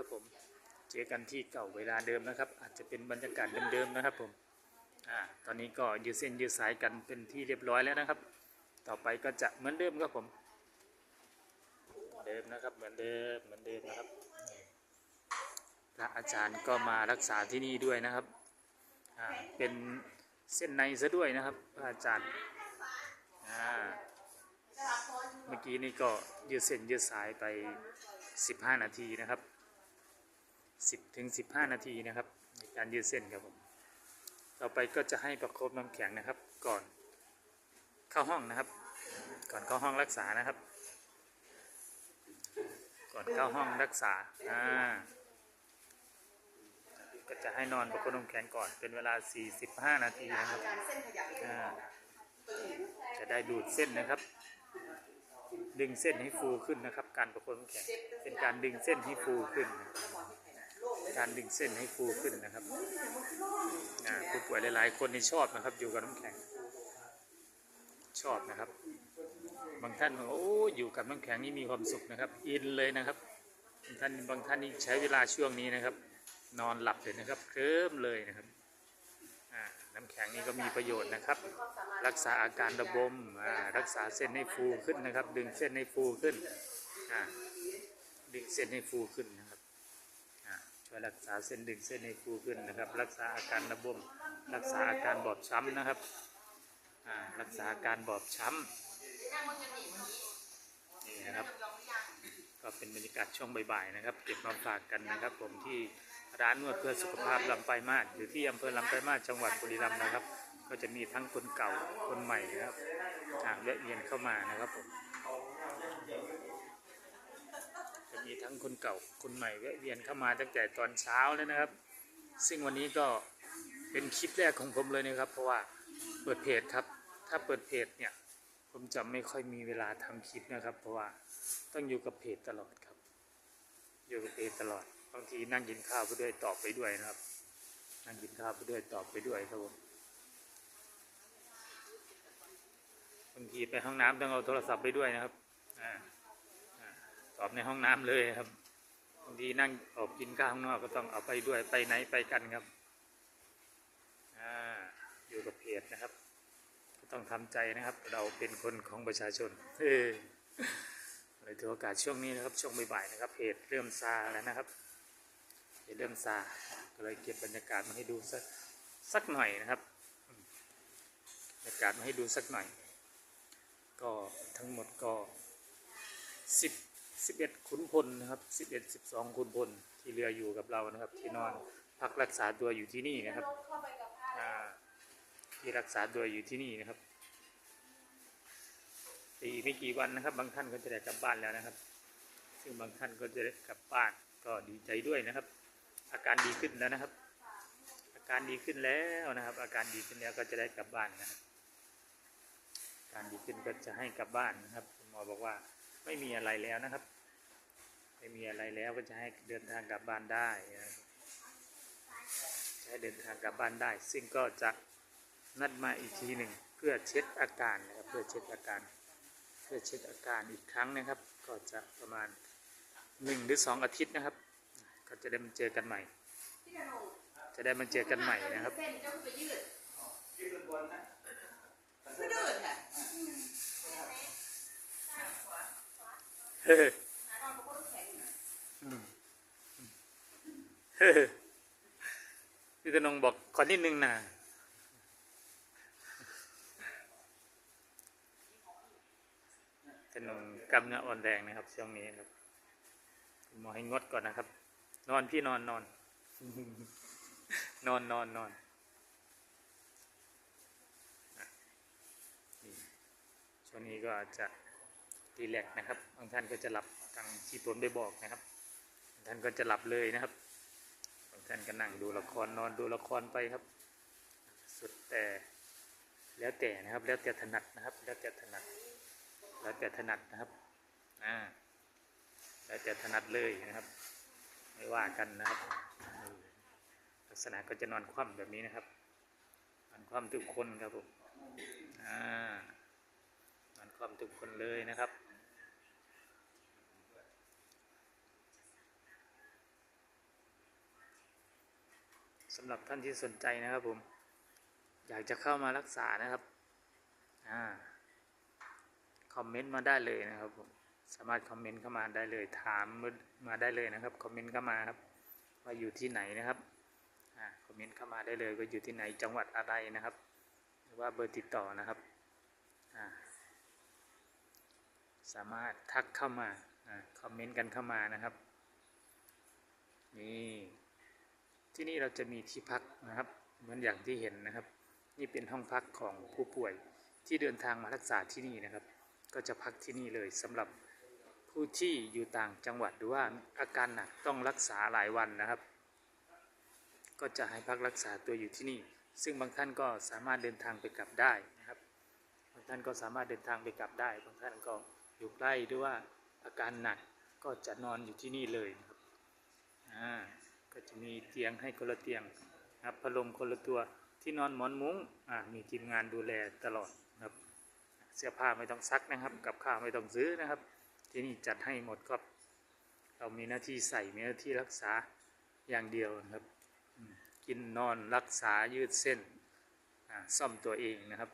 ครับผม เจอกันที่เก่าเวลาเดิมนะครับ อาจจะเป็นบรรยากาศเดิมๆนะครับผมอ่าตอนนี้ก็ยืดเส้นยืดสายกันเป็นที่เรียบร้อยแล้วนะครับ ต่อไปก็จะเหมือนเดิมครับผมเดิมนะครับเหมือนเดิมเหมือนเดิมนะครับพระอาจารย์ก็มารักษาที่นี่ด้วยนะครับอ่าเป็นเส้นในซะด้วยนะครับพระอาจารย์อ่าเมื่อกี้นี่ก็ยืดเส้นยืดสายไป 15 นาทีนะครับ 10ถึง15 นาทีนะครับ ในการยืดเส้นครับผมต่อไปก็จะให้ประคบน้ำแข็งนะครับ ก่อนเข้าห้องนะครับ ก่อนเข้าห้องรักษานะครับ ก่อนเข้าห้องรักษาอ่าก็จะให้นอนประคบน้ำแข็งก่อนเป็นเวลา 45 นาทีนะครับอ่าจะได้ดูดเส้นนะครับ ดึงเส้นให้ฟูขึ้นนะครับ การประคบน้ำแข็งเป็นการดึงเส้นให้ฟูขึ้น การดึงเส้นให้ฟูขึ้นนะครับผู้ป่วยหลายๆ คนนี่ชอบนะครับ อยู่กับน้ำแข็ง ชอบนะครับ บางท่านบอกโอ้อยู่กับน้ำแข็งนี่มีความสุขนะครับ อินเลยนะครับบางท่านบางท่านนี่ใช้เวลาช่วงนี้นะครับ นอนหลับเลยนะครับเคลิ้มเลยนะครับน้ำแข็งนี่ก็มีประโยชน์นะครับ รักษาอาการระบมรักษาเส้นให้ฟูขึ้นนะครับ ดึงเส้นให้ฟูขึ้นดึงเส้นให้ฟูขึ้นนะ ช่วยรักษาเส้นดึงเส้นให้ฟูขึ้นนะครับ รักษาอาการระบมรักษาอาการบอบช้ำนะครับรักษาอาการบอบช้ำนี่นะครับ ก็เป็นบรรยากาศช่วงบ่ายๆนะครับ เก็บมาฝากกันนะครับ ผมที่ร้านนวดเพื่อสุขภาพลำไปลายมาศอยู่ที่อำเภอลำไปลายมาศจังหวัดบุรีรัมย์นะครับ ก็จะมีทั้งคนเก่าคนใหม่นะครับอาแวะเวียนเข้ามานะครับผมจะ มีทั้งคนเก่าคนใหม่แวะเวียนเข้ามาตั้งแต่ตอนเช้าแล้วนะครับ ซึ่งวันนี้ก็เป็นคลิปแรกของผมเลยนะครับ เพราะว่าเปิดเพจครับ ถ้าเปิดเพจเนี่ยผมจะไม่ค่อยมีเวลาทำคลิปนะครับ เพราะว่าต้องอยู่กับเพจตลอดครับ อยู่กับเพจตลอดบางทีนั่งกินข้าวไปด้วยตอบไปด้วยนะครับ นั่งกินข้าวไปด้วยตอบไปด้วยครับผมบางทีไปห้องน้ำต้องเอาโทรศัพท์ไปด้วยนะครับอ่า ตอบในห้องน้ำเลยครับบางทีนั่งออกกินข้าวข้างนอกก็ต้องเอาไปด้วยไปไหนไปกันครับอ่าอยู่กับเพจนะครับต้องทำใจนะครับ เราเป็นคนของประชาชนเออเลยถือโอกาสช่วงนี้นะครับ ช่วงบ่ายๆนะครับเพจเริ่มซาแล้วนะครับเพจเริ่มซาก็เลยเก็บบรรยากาศมาให้ดูสักสักหน่อยนะครับบรรยากาศมาให้ดูสักหน่อย ก็ทั้งหมดก็สิบ สิบเอ็ดขุนพลนะครับสิบเอ็ดสิบสองขุนพลที่เรืออยู่กับเรานะครับ ที่นอนพักรักษาตัวอยู่ที่นี่นะครับที่รักษาตัวอยู่ที่นี่นะครับอีกไม่กี่วันนะครับ บางท่านก็จะได้กลับบ้านแล้วนะครับ ซึ่งบางท่านก็จะได้กลับบ้านก็ดีใจด้วยนะครับ อาการดีขึ้นแล้วนะครับ อาการดีขึ้นแล้วนะครับ อาการดีขึ้นแล้วก็จะได้กลับบ้านนะครับอาการดีขึ้นก็จะให้กลับบ้านนะครับหมอบอกว่า ไม่มีอะไรแล้วนะครับ ไม่มีอะไรแล้วก็จะให้เดินทางกลับบ้านได้นะจะให้เดินทางกลับบ้านได้ ซึ่งก็จะนัดมาอีกทีหนึ่งเพื่อเช็คอาการนะครับ เพื่อเช็คอาการ เพื่อเช็คอาการอีกครั้งนะครับ ก็จะประมาณหนึ่งหรือสองอาทิตย์นะครับ ก็จะได้มาเจอกันใหม่ จะได้มาเจอกันใหม่นะครับเส้นจ้าไปยืดยืดบนนะ พี่กนงบอกขอนิดนึงนะกนงกำเนื้ออ่อนแรงนะครับช่วงนี้ครับหมอให้งดก่อนนะครับ นอนพี่นอนนอน นอนนอนนอนช่วงนี้ก็อาจจะ รีแลกนะครับ บางท่านก็จะหลับทางที่ผมได้บอกนะครับบางท่านก็จะหลับเลยนะครับ บางท่านก็นั่งดูละครนอนดูละครไปครับ สุดแต่แล้วแต่นะครับ แล้วแต่ถนัดนะครับ แล้วแต่ถนัด แล้วแต่ถนัดนะครับ อ่า แล้วแต่ถนัดเลยนะครับ ไม่ว่ากันนะครับ ลักษณะก็จะนอนคว่ำแบบนี้นะครับนอนคว่ำทุกคนครับผม อ่านอนคว่ำทุกคนเลยนะครับำหรับท่านที่สนใจนะครับผม อยากจะเข้ามารักษานะครับอ่าคอมเมนต์มาได้เลยนะครับผมสามารถคอมเมนต์เข้ามาได้เลยถามมาได้เลยนะครับคอมเมนต์เข้ามาครับว่าอยู่ที่ไหนนะครับอคอมเมนต์เข้ามาได้เลยว่าอยู่ที่ไหนจังหวัดอะไรนะครับ หรือว่าเบอร์ติดต่อนะครับสามารถทักเข้ามาอ่าคอมเมนต์กันเข้ามานะครับนี่ ที่นี่เราจะมีที่พักนะครับ เหมือนอย่างที่เห็นนะครับ นี่เป็นห้องพักของผู้ป่วยที่เดินทางมารักษาที่นี่นะครับ ก็จะพักที่นี่เลยสำหรับผู้ที่อยู่ต่างจังหวัดหรือว่าอาการหนักต้องรักษาหลายวันนะครับ ก็จะให้พักรักษาตัวอยู่ที่นี่ ซึ่งบางท่านก็สามารถเดินทางไปกลับได้นะครับ บางท่านก็สามารถเดินทางไปกลับได้ บางท่านก็อยู่ใกล้หรือว่าอาการหนักก็จะนอนอยู่ที่นี่เลยนะครับอ่า ก็จะมีเตียงให้คนละเตียงครับพัดลมคนละตัวที่นอนหมอนมุ้งอ่ามีทีมงานดูแลตลอดครับ เสื้อผ้าไม่ต้องซักนะครับ กับข้าวไม่ต้องซื้อนะครับ ที่นี่จัดให้หมดครับ เรามีหน้าที่ใส่มีหน้าที่รักษาอย่างเดียวนะครับ กินนอนรักษายืดเส้นอ่าซ่อมตัวเองนะครับ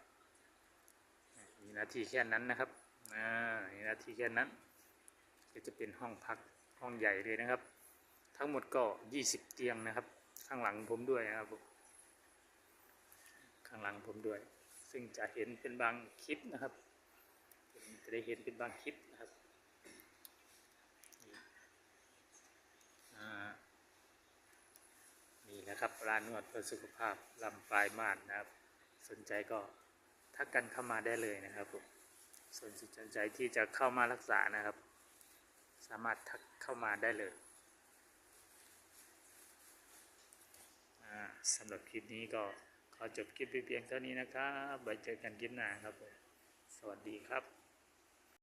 มีหน้าที่แค่นั้นนะครับอ่ามีหน้าที่แค่นั้น ก็จะเป็นห้องพักห้องใหญ่เลยนะครับ ทั้งหมดก็ 20 เตียงนะครับ ข้างหลังผมด้วยนะครับผมข้างหลังผมด้วย ซึ่งจะเห็นเป็นบางคลิปนะครับจะได้เห็นเป็นบางคลิปนะครับนี่นี่นะครับร้านนวดเพื่อสุขภาพลำปลายมาดนะครับ สนใจก็ทักกันเข้ามาได้เลยนะครับผมส่วนสนใจที่จะเข้ามารักษานะครับ สามารถทักเข้ามาได้เลยอ่า สำหรับคลิปนี้ก็ขอจบคลิปไปเพียงเท่านี้นะครับไว้เจอกันคลิปหน้าครับผมสวัสดีครับ